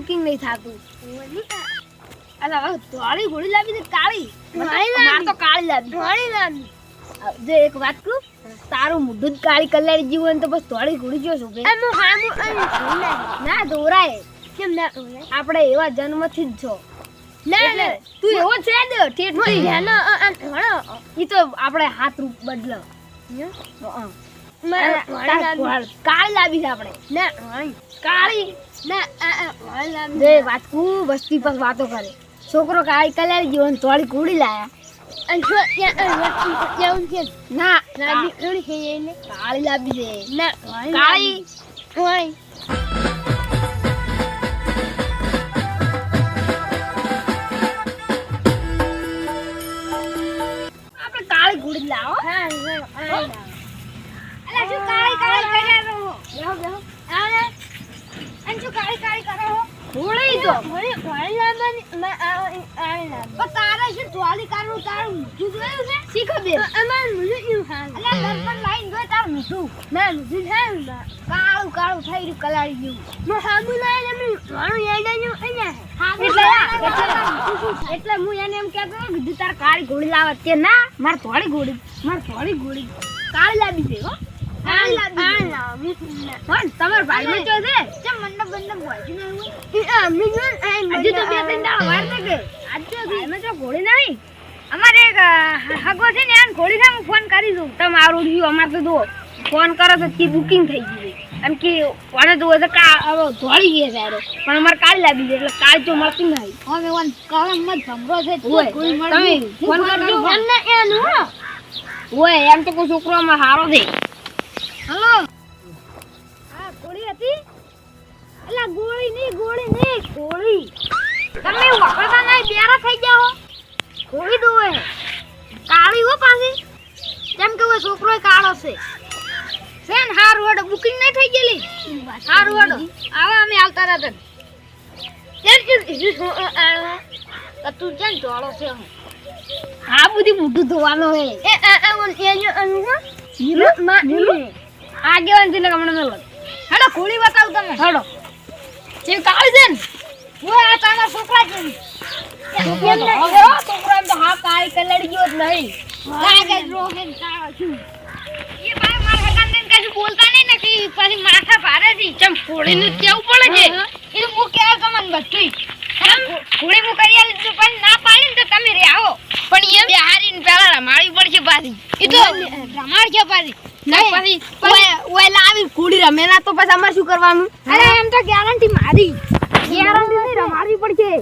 Booking નહીં થતું. હવે ધોળી ઘોડી લાવી દે કાળી. મારે તો કાળી લાવી. ધોળી લાવી. જો એક વાત કહું તારું મોઢું જ કાળી કલર જીવન તો બસ ધોળી ઘોડી જો ધોળા ના દોરાય કેમ ના આપણે એવા જન્મથી જ છો. ના ના. તું એવો છે જ ઠેઠ. ઈ તો આપણે હાથ રૂપ બદલ. કાળી લાવી. છે આપણે. ના કાળી. ના આ આ ધોળી લાવી. જે વાત વસ્તી પર વાતો કરે. છોકરો કાળી કલર ગયો ને ધોળી કુડી લાયા. અને ના થોડી કાળી લાવી છે. ના કાળી. અને શું કાળી કાળી કરો હો? તો ધોળી ધોળી લાવવાની માં આ આ લાવી પણ તારે શું ધોળી કાઢવું તારું મીઠું જોયું છે? શી ખબર અમાર મુજબનું હાલ અલા દર્પણ લાઈન જોઈ તારું મીઠું. ના મુજબ હાલમાં કાળું કાળું થઈ રહ્યું કલારી જેવું મો યાદ આવ્યું એટલે એટલે એટલે હું એને એમ કહેતો કીધું તારે કાળી ઘોડી લાવે તે ના મારે થોડી ઘોડી મારે થોડી ગોળી. કાળી લાવી દે હો. ને, તમારા ભાઈમાં જો છે? ને તો બે ત્રણ દાડા વાર આજ જો નહીં. અમારે એક હગો ને હું ફોન કરી દઉં. તમે રહ્યું અમારે તો ફોન કરો બુકિંગ થઈ ગયું એમ કે કોને હોય તો કા ધોળી ગયે સારો પણ અમારે કાલ લાવી ગયો એટલે કાલ તો મળતી નહીં. હવે વન કલમ મત સંભળો છે તમે ફોન કરજો. એનું ઓય એમ તો કોઈ છોકરો અમાર હારો છે. અલા ગોળી નહીં ગોળી નહીં ગોળી. તમે વાપરતા નહીં બેરા થઈ જાઓ ગોળી દોવે કાળી હો પાછી. કેમ કે છોકરો કાળો છે. સેન હાર હેડો બુકિંગ નહીં થઈ ગયેલી? હારું હેડો આવે અમે આવતા હતા તો તું કેમ જોડો છે હું. બધી મોઢું ધોવાનો હે. આગેવાન છે ને હમણાં મેલો. હેડો ખોળી બતાવ તમે હેડો. જે કાળ છે ને? હું આ તારા છોકરા છે. છોકરો તો હો, કાળી કલર ગયો જ નહીં. લાગે જ રોહે ને છું. એ ભાઈ મારા હગાને કશું બોલતા નહીં ને કે પછી માથા ભારે છે. ચમ ફોડીને કેવું પડે છે? એ હું કહેવા તમને બધું ઘોડી હું કરી આલી તો પણ ના પાડી તો તમે રે આવો. પણ એ બિહારી ને પેલા રમાડવી પડશે પાછી. એ તો રમાડ છે પાછી. ના ઓય ઓય લાવી ઘોડી રમે. ના તો પછી અમારે શું કરવાનું? અરે એમ તો ગેરંટી મારી. નહીં રમાડવી પડશે.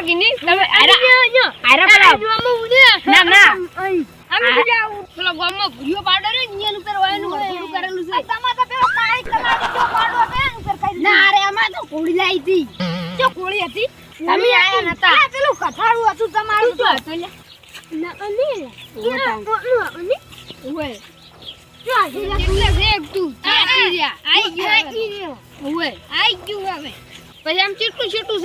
ને નહીં? રે અમાર તો લાવી હતી. કોળી હતી? તમે આયા નતા. આ પેલું કથાળું હતું તમારું તો. હતું લે. તું ચાટી રહ્યા. આઈ ગયો ઓય પછી આમ કેટલું છેટું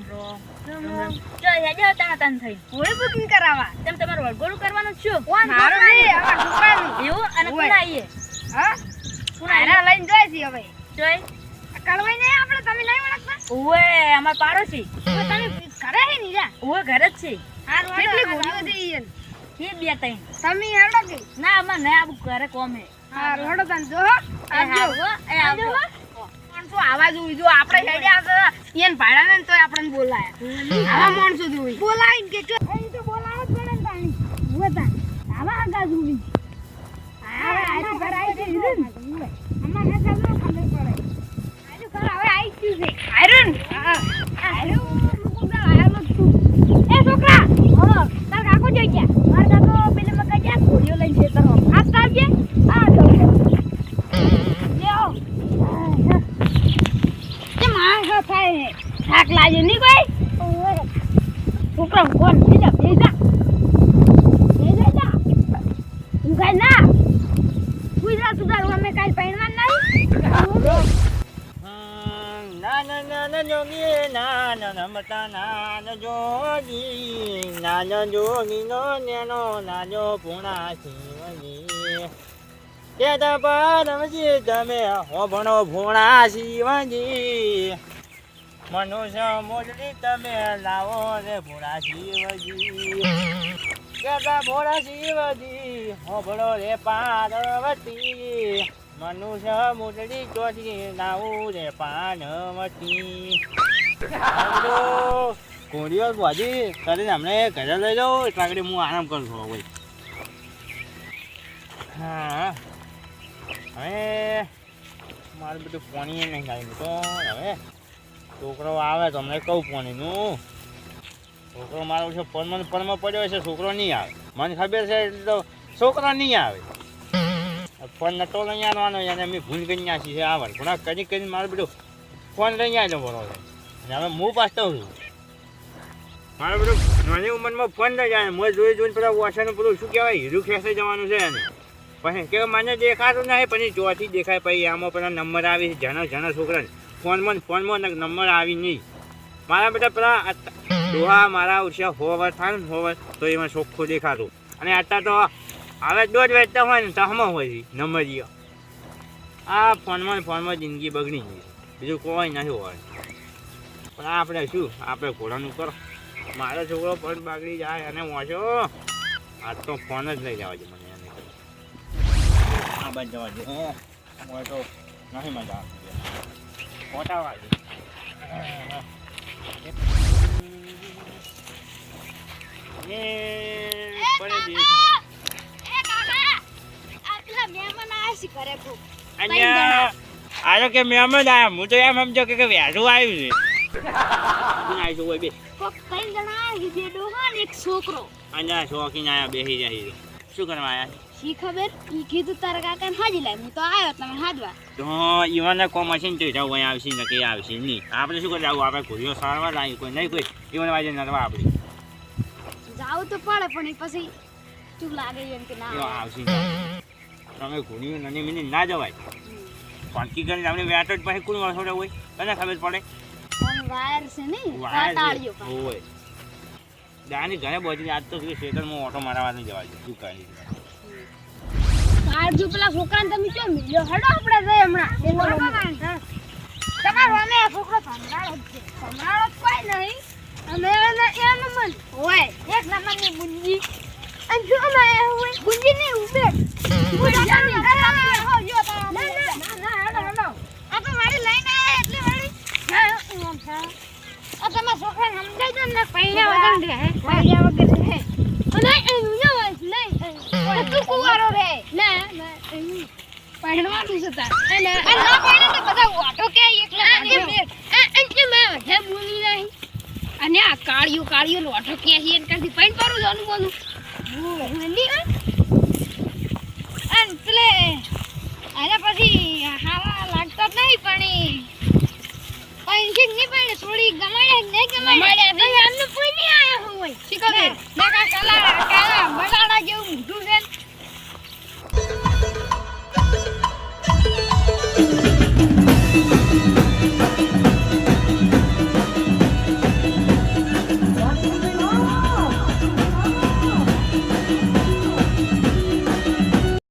જેટલું છેટું છે આપણે તો કેટલું હેડ્યા હવે ત્યાંથી આવરાવો. આવો. હોળી booking કોણ મારો છોકરા નહીં, છે? અમારા. હા? લઈને છે હવે. આ કળવાઈ નહીં આપણે, તમે નહીં ઓળખતા? તો તમે ઘરે હે ની જા. હારું, કેટલી એ? તમે હેડો કે? હારું, હેડો તાન જો હો. આવજો. માણસો આવા જોઈ જો આપણે હેડ્યા તો ને આપણને બોલાયા. આવા માણસો જોઈ. બોલાવીને કે એ તો બોલાવો જ પડે ને તાણી. ઊભો આવા આગા જોઈ હા આજો ઘર આવી ગયું ને. ખબર પડે. હવે આઈ ગયું છે આયરન આયરન મુકુદા આયરન તું એ છોકરા હા તાર કાકો જોઈ ગયા માર કાકો પેલે મકા ગયા ઘોડીઓ લઈને ખેતર આ તારજે આ જો લ્યો તે માણસો થાય હે. થાક લાગ્યો નહીં કોઈ છોકરા કોણ બીજા ભેજા ભેજા જા તું કાંઈ ના ગુજરાત સુધારવા અમે કાંઈ પહેરવા નહીં ના ના ના રમતા નાન જોગી નાન જોગીનો નેનો નાનો પૂણા શિવજી કેતા પરમજી તમે હોભણો ભૂણા શિવજી મનુષ્ય મોજડી તમે લાવો રે ભોળા શિવજી. કેતા ભોળા શિવજી, હોભળો રે પાર્વતી. મનુષ્ય મોજડી ચોથી લાવું રે પાનવતી હાલો ભાજી કરીને હમણે ઘરે લઈ જાઉં એટલા કરી હું આરામ કરું છું ભાઈ હા. હવે, મારું બધું પાણી નહીં ખાઈ તો હવે. છોકરો આવે તો અમને કહું પાણીનું છોકરો મારો છે પરમાં પરમાં પડ્યો છે, છોકરો નહીં આવે. મને ખબર છે તો છોકરો નહીં આવે. ફોન નતો લઈ આવવાનો અને અમે ભૂલ કરી ના છે આવે પણ કરી કરીને મારે બધું ફોન લઈ આવ્યો બરોબર અને હવે હું પાછતો છું. મારે બધું નાની ઉંમરમાં ફોન લઈ જાય મોજ જોઈ જોઈને પેલા વોશાનું પેલું શું કહેવાય, હીરું ખેંચાઈ જવાનું છે એને. પછી કે મને દેખાતું નહીં, પછી ચોથી દેખાય, પછી આમાં પેલા નંબર આવી છે જણા જણા છોકરાને. ફોનમાં ફોનમાં નંબર આવી નહીં. મારા બેટા પેલા ડોહા, મારા ઉછ્યા હોવર થાય ને હોવર, તો એમાં ચોખ્ખું દેખાતું. અને અત્યારે તો હવે દોઢ વેચતા હોય ને તો હમણાં હોય છે નંબર જીઓ આ ફોનમાં ફોનમાં જિંદગી બગડી ગઈ બીજું કોઈ નથી હોય. પણ આપણે શું? આપણે ઘોડાનું કરો. મારો છોકરો પણ બગડી જાય અને વાંચો. આજ તો ફોન જ લઈ જવા છે મને એને. આ બાજુ જવા દે. મોટો. નહીં મજા આવતી. પડે દે. કે મહેમાન આયા હું તો એમ સમજો કે વ્યાજુ આવ્યું છે કોણ આવ્યું છે છોકરો. આયા બેસી જાય શું કરવા આયા શી ખબર? ઈ કીધું તારા કાકાને હાજી લાય હું તો આવ્યો તમે હાજવા. તો ઈવાને કો મશીન તો જાવ અહીં આવશે ને કે આવશે નહીં. આપણે શું કરી આવું આપણે ઘોડીઓ સારવાર લાવી કોઈ નહીં કોઈ. ઈવાને વાજે નરવા આપણી. જાવ તો પડે પણ પછી ચૂપ લાગે એમ કે ના આવશે. તમે ઘોડીઓ નાની મિની ના જવાય. પાકી કરીને આપણે વેટો જ પછી કોણ વસોડે હોય? તને ખબર પડે? વાયર છે ને પાસે. હોય. દાની ઘરે બોજી આજ તો શેતરમાં ઓટો મારવા નહીં જવા દે કાળજુ પેલા છોકરાને તમે કેમ મિલ્યો હડો આપણે જઈએ હમણાં. તમારો અમે આ છોકરો સંભળાળો જ છે. સંભળાળો જ કોઈ નહીં. અમે એને એમ મન હોય. એક નંબરની બુંદી. અને જો અમે હોય બુંદી નહીં ઉભે તો તમારા છોકરાને સમજાઈ દો ને પૈણા વગર રહે. પૈણા વગર રહે. અને નહીં તું કુવારો રે ના ના પહેણવાનું છે તાર. અને ના પહેણે તો બધા ઓટો કે એકલા અંકે મેં વધે બોલી નહીં અને આ કાળિયો કાળિયો લોટો કે છે એને કાથી પૈણ પારું જોનું બોલું મંદી